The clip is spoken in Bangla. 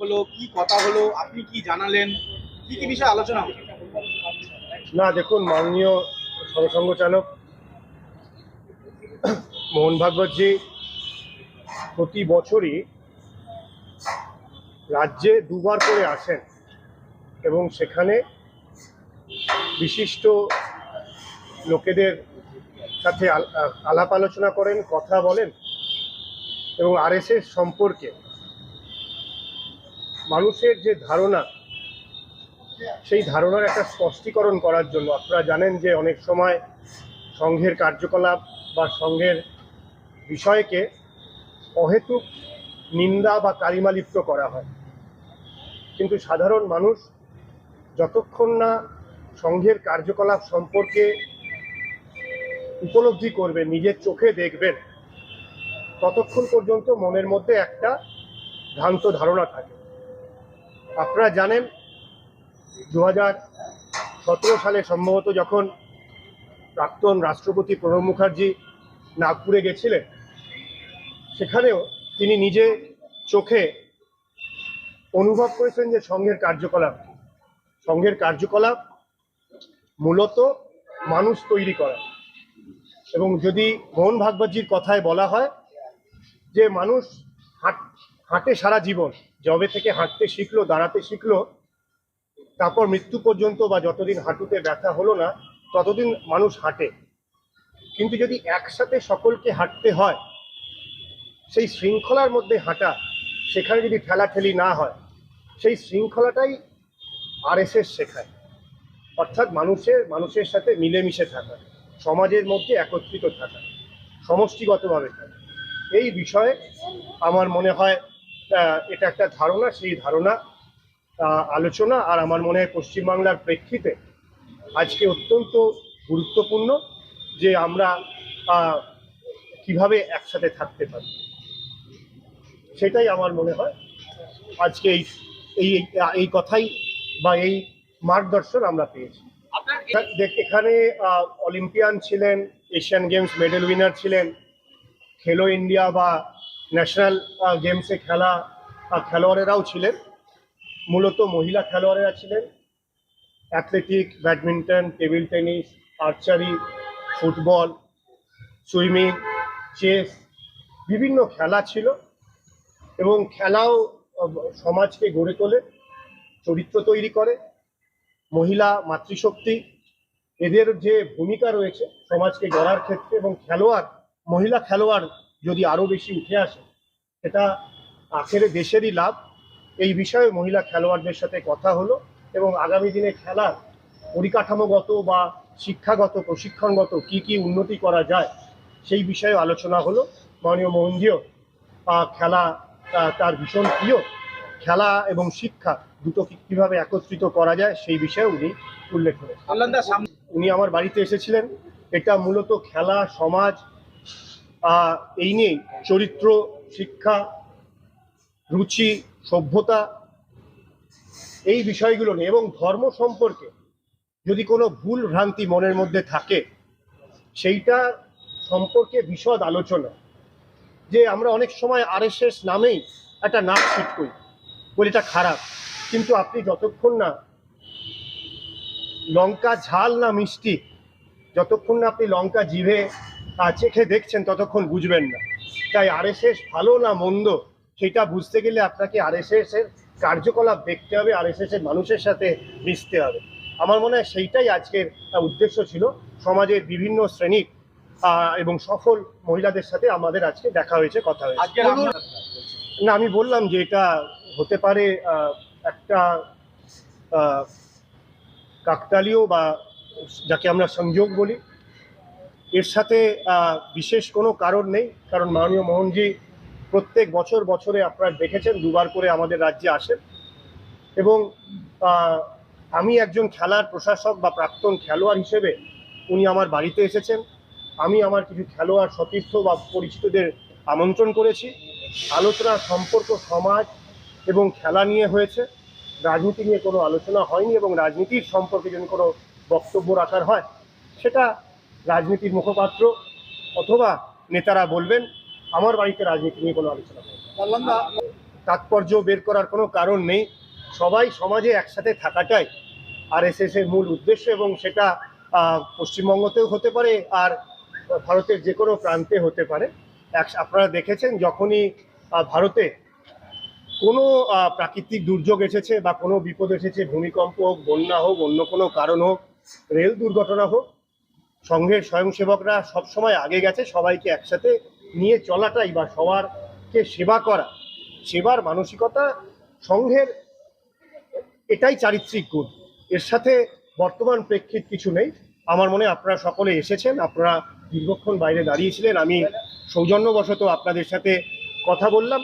হলো, কি কথা হলো, আপনি কি জানালেন, কি কি বিষয়ে আলোচনা হলো? না, দেখুন, মাননীয় সরসংঘ চালক মোহন ভাগবতজি প্রতি বছরই রাজ্যে দুবার করে আসেন এবং সেখানে বিশিষ্ট লোকেদের সাথে আল- আলাপ আলোচনা করেন, কথা বলেন এবং আরএসএস সম্পর্কে মানুষের যে ধারণা, সেই ধারণার একটা স্পষ্টীকরণ করার জন্য আপনারা জানেন যে অনেক সময় সংঘের কার্যকলাপ বা সংঘের বিষয়কে অহেতুক নিন্দা বা কালিমালিপ্ত করা হয়। কিন্তু সাধারণ মানুষ যতক্ষণ না সংঘের কার্যকলাপ সম্পর্কে উপলব্ধি করবেন নিজের চোখে দেখবেন, ততক্ষণ পর্যন্ত মনের মধ্যে একটা ভ্রান্ত ধারণা থাকে। আপনারা জানেন দু হাজার সতেরো সালে সম্ভবত যখন প্রাক্তন রাষ্ট্রপতি প্রণব মুখার্জি নাগপুরে গেছিলেন, সেখানেও তিনি নিজে চোখে অনুভব করেছেন যে সংঘের কার্যকলাপ। সংঘের কার্যকলাপ মূলত মানুষ তৈরি করা এবং যদি মোহন ভাগবতজির কথায় বলা হয় যে মানুষ হাঁট হাঁটে সারা জীবন, জবে থেকে হাঁটতে শিখলো, দাঁড়াতে শিখলো, তারপর মৃত্যু পর্যন্ত বা যতদিন হাঁটুতে ব্যথা হলো না, ততদিন মানুষ হাঁটে। কিন্তু যদি একসাথে সকলকে হাঁটতে হয়, সেই শৃঙ্খলার মধ্যে হাঁটা, সেখানে যদি ঠেলাঠেলি না হয়, সেই শৃঙ্খলাটাই আরএসএস শেখায়। অর্থাৎ মানুষের মানুষের সাথে মিলেমিশে থাকা, সমাজের মধ্যে একত্রিত থাকা, সমষ্টিগতভাবে থাকা। এই বিষয়ে আমার মনে হয় এটা একটা ধারণা, সেই ধারণা আলোচনা আর আমার মনে হয় পশ্চিমবাংলার প্রেক্ষিতে আজকে অত্যন্ত গুরুত্বপূর্ণ যে আমরা কীভাবে একসাথে থাকতে পারি। সেটাই আমার মনে হয়। আজকে এই এই কথাই বা এই মার্গদর্শন আমরা পেয়েছি। দেখ, এখানে অলিম্পিয়ান ছিলেন, এশিয়ান গেমস মেডেল উইনার ছিলেন, খেলো ইন্ডিয়া বা ন্যাশনাল গেমসে খেলা খেলোয়াড়েরাও ছিলেন। মূলত মহিলা খেলোয়াড়েরা ছিলেন। Athletic, badminton, table tennis, archery, football, swimming, chess, বিভিন্ন খেলা ছিল এবং খেলাও সমাজকে গড়ে তোলে, চরিত্র তৈরি করে, মহিলা মাতৃশক্তি। এদের যে ভূমিকা রয়েছে সমাজকে গড়ার ক্ষেত্রে এবং খেলোয়াড়, মহিলা খেলোয়াড় যদি আরও বেশি উঠে আসে সেটা আখেরে দেশেরই লাভ। এই বিষয়ে মহিলা খেলোয়াড়দের সাথে কথা হলো এবং আগামী দিনে খেলার পরিকাঠামোগত বা শিক্ষাগত প্রশিক্ষণগত কি কি উন্নতি করা যায় সেই বিষয়ে আলোচনা হলো। মাননীয় আহ, খেলা তার ভীষণ প্রিয়। খেলা এবং শিক্ষা দুটো কীভাবে একত্রিত করা যায় সেই বিষয়ে উনি উল্লেখ সামনে উনি আমার বাড়িতে এসেছিলেন। এটা মূলত খেলা সমাজ এই নিয়েই চরিত্র, শিক্ষা, রুচি, সভ্যতা, এই বিষয়গুলো নিয়ে এবং ধর্ম সম্পর্কে যদি কোনো ভুল ভ্রান্তি মনের মধ্যে থাকে, সেইটা সম্পর্কে বিশদ আলোচনা। যে আমরা অনেক সময় আরএসএস নামেই একটা নাক ছিট করি, বলে এটা খারাপ, কিন্তু আপনি যতক্ষণ না লঙ্কা ঝাল না মিষ্টি, যতক্ষণ না আপনি লঙ্কা জিভে চেখে দেখছেন ততক্ষণ বুঝবেন না। তাই আরএসএস ভালো না মন্দ সেটা বুঝতে গেলে আপনাকে আরএসএস এর কার্যকলাপ দেখতে হবে আরএসএস এর মানুষের সাথে মিশতে হবে। আমার মনে হয় সেইটাই আজকের উদ্দেশ্য ছিল। সমাজের বিভিন্ন শ্রেণির এবং সফল মহিলাদের সাথে আমাদের আজকে দেখা হয়েছে কথা হয়েছে। না আমি বললাম যে এটা হতে পারে একটা কাকতালীয় বা যাকে আমরা সংযোগ বলি এর সাথে বিশেষ কোনো কারণ নেই, কারণ মাননীয় মোহনজি প্রত্যেক বছর বছরে আপনারা দেখেছেন, দুবার করে আমাদের রাজ্যে আসেন। এবং আমি একজন খেলার প্রশাসক বা প্রাক্তন খেলোয়াড় হিসেবে উনি আমার বাড়িতে এসেছেন। আমি আমার কিছু খেলোয়াড়, সতীর্থ বা পরিচিতদের আমন্ত্রণ করেছি। আলোচনা সম্পর্ক, সমাজ এবং খেলা নিয়ে হয়েছে। রাজনীতি নিয়ে কোনো আলোচনা হয়নি এবং রাজনীতির সম্পর্কে যদি কোনো বক্তব্য রাখার হয়, সেটা রাজনীতির মুখপাত্র অথবা নেতারা বলবেন আমার বাড়িতে রাজনীতি নিয়ে কোনো আলোচনা তাৎপর্য বের করার কোনো কারণ নেই। সবাই সমাজে একসাথে থাকাটাই আর এস এর মূল উদ্দেশ্য এবং সেটা পশ্চিমবঙ্গতেও হতে পারে আর ভারতের যে কোনো প্রান্তে হতে পারে। এক- আপনারা দেখেছেন যখনই ভারতে কোনো প্রাকৃতিক দুর্যোগ এসেছে বা কোনো বিপদ এসেছে ভূমিকম্প হোক বন্যা হোক অন্য কোনো কারণ হোক রেল দুর্ঘটনা হোক সংঘের স্বয়ংসেবকরা সবসময় আগে গেছে, সবাইকে একসাথে নিয়ে চলাটাই বা সবারকে সেবা করা। সেবার মানসিকতা সংঘের এটাই চারিত্রিক গুণ। এর সাথে বর্তমান প্রেক্ষিত কিছু নেই। আমার মনে আপনারা সকলে এসেছেন, আপনারা দীর্ঘক্ষণ বাইরে দাঁড়িয়েছিলেন। আমি সৌজন্যবশত আপনাদের সাথে কথা বললাম।